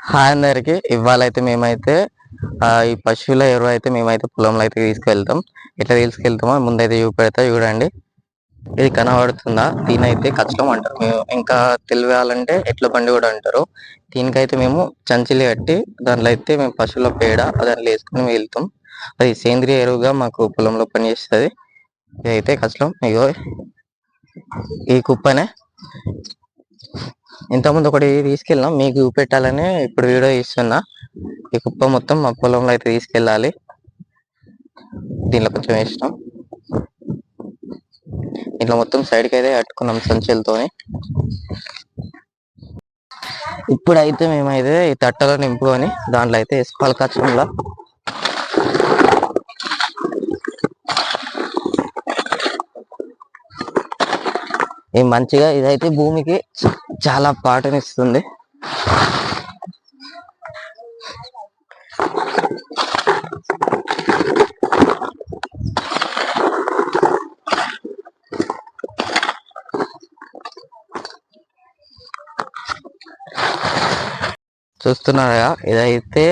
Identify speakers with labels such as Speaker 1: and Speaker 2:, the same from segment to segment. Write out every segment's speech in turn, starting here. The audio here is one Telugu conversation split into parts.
Speaker 1: హాయ్ అందరికి. ఇవ్వాలైతే మేమైతే ఈ పశువుల ఎరువు అయితే మేమైతే పొలంలో అయితే తీసుకెళ్తాం. ఎట్లా తీసుకెళ్తామో ముందైతే చూపెడతా చూడండి. ఇది కనబడుతుందా? దీని అయితే అంటారు. మేము ఇంకా తెలియాలంటే ఎట్ల బండి కూడా అంటారు. దీనికైతే మేము చంచిలి కట్టి దాంట్లో అయితే మేము పశువుల పేడ దాంట్లో వేసుకుని వెళ్తాం. అది సేంద్రియ ఎరువుగా మాకు పొలంలో పనిచేస్తుంది. ఇదైతే కష్టం ఇగో ఈ కుప్పనే. ఇంతకుముందు ఒకటి తీసుకెళ్ళాం మీకు చూపెట్టాలని ఇప్పుడు వీడియో ఇస్తున్నా ఈ కుప్ప మొత్తం మా పొలంలో అయితే తీసుకెళ్ళాలి. దీనిలో కొంచెం ఇష్టం ఇట్లా మొత్తం సైడ్కి అయితే కట్టుకున్నాం సంచులతోని. ఇప్పుడైతే మేమైతే ఈ తట్టలో నింపుకొని దాంట్లో అయితే వేసుకోవాలి కచ్చంలో ఈ మంచిగా ఇదైతే భూమికి చాలా పాటనిస్తుంది. చూస్తున్నారా? ఇదైతే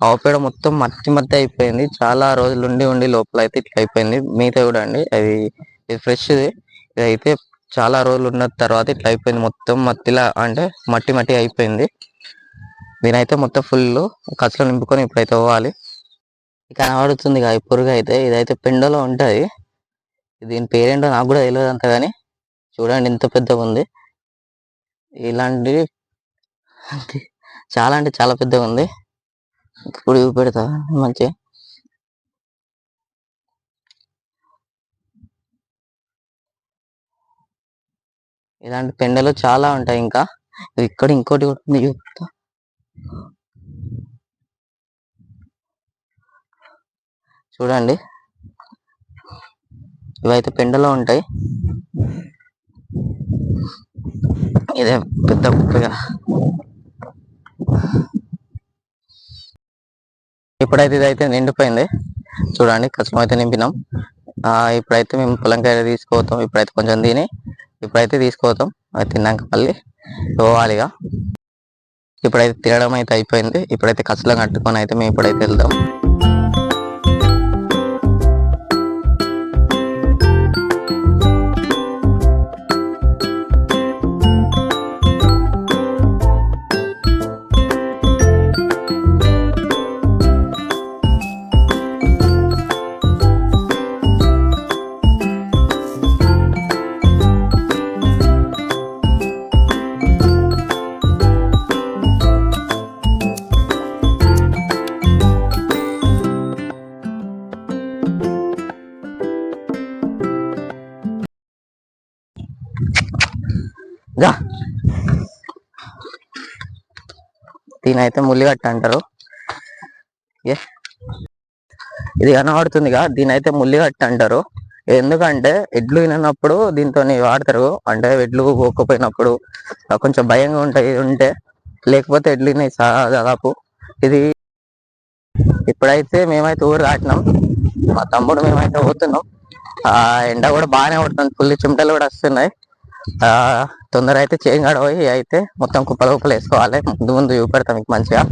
Speaker 1: ఆవుపేడ మొత్తం మట్టి మట్టి అయిపోయింది. చాలా రోజులు ఉండి ఉండి లోపల అయితే ఇట్లా అయిపోయింది మిగతా కూడా అండి అది ఇది ఫ్రెష్ ఇదైతే చాలా రోజులు ఉన్న తర్వాత ఇట్లా అయిపోయింది మొత్తం మట్టిలా అంటే మట్టి మట్టి అయిపోయింది. దీనైతే మొత్తం ఫుల్ కచ్చలో నింపుకొని ఇప్పుడైతే పోవాలి. ఇక కనబడుతుంది కదా ఈ పురుగు అయితే ఇదైతే పెండలో ఉంటుంది. దీని పేరేంటో నాకు కూడా తెలియదు అంత కానీ చూడండి ఎంత పెద్దగా ఉంది. ఇలాంటి చాలా అంటే చాలా పెద్దగా ఉంది. ఇప్పుడు పెడతా మంచిగా. ఇలాంటి పెండలు చాలా ఉంటాయి ఇంకా. ఇక్కడ ఇంకోటి కూడా ఉంది చూపుతా చూడండి. ఇవైతే పెండలో ఉంటాయి. ఇదే పెద్ద కుప్పగా ఇప్పుడైతే ఇదైతే నిండిపోయింది. చూడండి కష్టం అయితే నింపినాం ఇప్పుడైతే మేము పొలంకాయ తీసుకోతాం ఇప్పుడైతే కొంచెం తిని ఇప్పుడైతే తీసుకోతాం అది తిన్నాక మళ్ళీ పోవాలిగా. ఇప్పుడైతే తినడం అయితే అయిపోయింది. ఇప్పుడైతే కచ్చలం కట్టుకొని అయితే మేము ఇప్పుడైతే వెళ్దాం. గా. దీని అయితే ముల్లిగట్ట అంటారు. ఏ? ఇది కనబడుతుందిగా దీని అయితే ముల్లిగట్ట అంటారు. ఎందుకంటే ఎడ్లు వినప్పుడు దీంతో వాడతారు. అంటే ఎడ్లు పోకపోయినప్పుడు కొంచెం భయంగా ఉంటాయి ఉంటే. లేకపోతే ఎడ్లు వినాయి దాదాపు. ఇది ఇప్పుడైతే మేమైతే ఊరు దాటినాం. మా తమ్ముడు మేమైతే పోతున్నాం. ఆ ఎండ కూడా బాగానే పడుతుంది ఫుల్ చిమటలు కూడా వస్తున్నాయి. తొందర అయితే చేంజ్ పోయి అయితే మొత్తం కుప్పలు కుప్పలు వేసుకోవాలి. ముందు ముందు చూపెడతాం మీకు మంచిగా.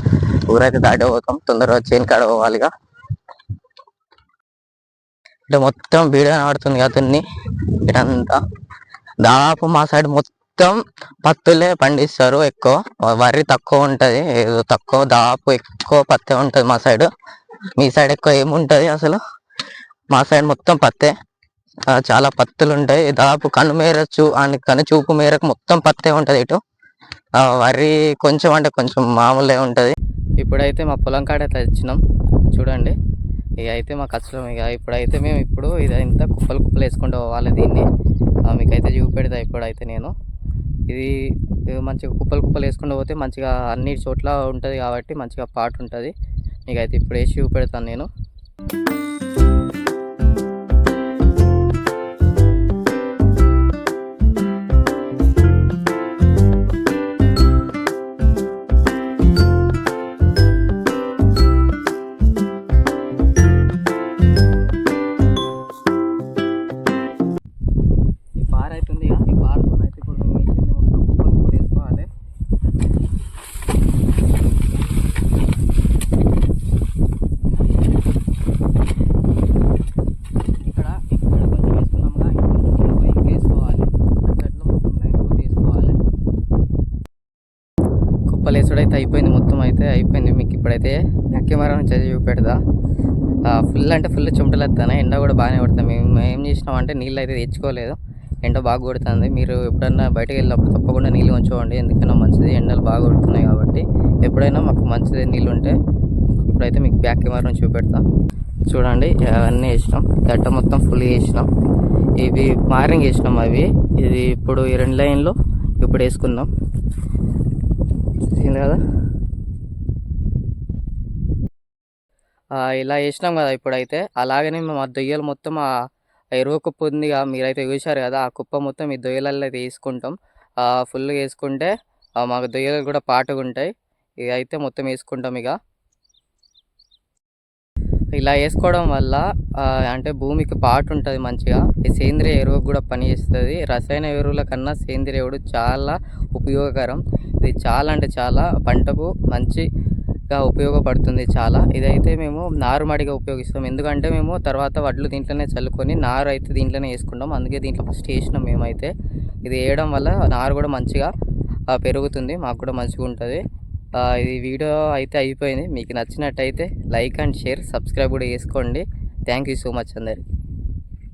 Speaker 1: ఊరైతే దాటి పోతాం. తొందరగా చేను కాడ పోవాలిగా ఇట్లా మొత్తం బీడ కనబడుతుంది అతన్ని. ఇటంతా దాదాపు మా సైడ్ మొత్తం పత్తులే పండిస్తారు ఎక్కువ. వరి తక్కువ ఉంటది. ఏదో తక్కువ దాదాపు ఎక్కువ పత్తే ఉంటది మా సైడ్. మీ సైడ్ ఎక్కువ ఏముంటది అసలు? మా సైడ్ మొత్తం పత్తే. చాలా పత్తులు ఉంటాయి దాదాపు కన్ను మేరచ్చు అండ్ కను చూపు మేరకు మొత్తం పత్తే ఉంటుంది ఇటు. వరి కొంచెం అంటే కొంచెం మామూలే ఉంటుంది. ఇప్పుడైతే మా పొలం కాడ అయితే వచ్చినాం చూడండి. ఇక అయితే మా కష్టం ఇక ఇప్పుడైతే మేము ఇప్పుడు ఇదంతా కుప్పలు కుప్పలు వేసుకుంటూ పోవాలి దీన్ని. మీకైతే చూపెడతా ఇప్పుడైతే నేను. ఇది ఇది మంచిగా కుప్పలు కుప్పలు వేసుకుంటూ పోతే మంచిగా అన్ని చోట్ల ఉంటుంది కాబట్టి మంచిగా పాటు ఉంటుంది. మీకైతే ఇప్పుడు వేసి చూపెడతాను నేను. కుప్పలేసుడు అయితే అయిపోయింది మొత్తం అయితే అయిపోయింది మీకు ఇప్పుడైతే. బ్యాక్ కెమెరా నుంచి చూపెడదా ఫుల్ అంటే ఫుల్ చెమటలు వస్తాను ఎండ కూడా బాగానే పడుతుంది మేము ఏం చేసినాం అంటే నీళ్ళు అయితే తెచ్చుకోలేదు. ఎండ బాగా కొడుతుంది. మీరు ఎప్పుడన్నా బయటకు వెళ్ళినప్పుడు తప్పకుండా నీళ్ళు ఉంచుకోండి. ఎందుకైనా మంచిది ఎండలు బాగా కొడుతున్నాయి కాబట్టి. ఎప్పుడైనా మాకు మంచిది నీళ్ళు ఉంటే ఇప్పుడైతే మీకు బ్యాక్ కెమెరా నుంచి చూపెడతాం. చూడండి అవన్నీ వేసినాం. గడ్డ మొత్తం ఫుల్ వేసినాం. ఇవి మార్నింగ్ వేసినాం అవి. ఇది ఇప్పుడు ఈ రెండు లైన్లు ఇప్పుడు వేసుకుందాం. చూసింది కదా? ఇలా వేసినాం కదా ఇప్పుడైతే. అలాగనే మేము ఆ దొయ్యలు మొత్తం ఆ ఎరువు కుప్ప ఉందిగా మీరైతే చూశారు కదా ఆ కుప్ప మొత్తం ఈ దొయ్యలలో అయితే వేసుకుంటాం ఫుల్గా వేసుకుంటే మాకు దొయ్యలు కూడా పాటుగా ఉంటాయి. ఇక అయితే మొత్తం వేసుకుంటాం ఇక. ఇలా వేసుకోవడం వల్ల అంటే భూమికి పాటు ఉంటుంది మంచిగా. ఈ సేంద్రియ ఎరువు కూడా పనిచేస్తుంది. రసాయన ఎరువుల కన్నా సేంద్రియ ఎరువు చాలా ఉపయోగకరం. ఇది చాలా అంటే చాలా పంటకు మంచిగా ఉపయోగపడుతుంది చాలా. ఇదైతే మేము నారుమడిగా ఉపయోగిస్తాం. ఎందుకంటే మేము తర్వాత వడ్లు దీంట్లోనే చల్లుకొని నారు అయితే దీంట్లోనే వేసుకుంటాం. అందుకే దీంట్లో ఫస్ట్ వేసినాం మేమైతే. ఇది వేయడం వల్ల నారు కూడా మంచిగా పెరుగుతుంది. మాకు కూడా మంచిగా ఉంటుంది. ఇది వీడియో అయితే అయిపోయింది. మీకు నచ్చినట్టయితే లైక్ అండ్ షేర్ సబ్స్క్రైబ్ కూడా చేసుకోండి. థ్యాంక్ యూ సో మచ్ అందరికి.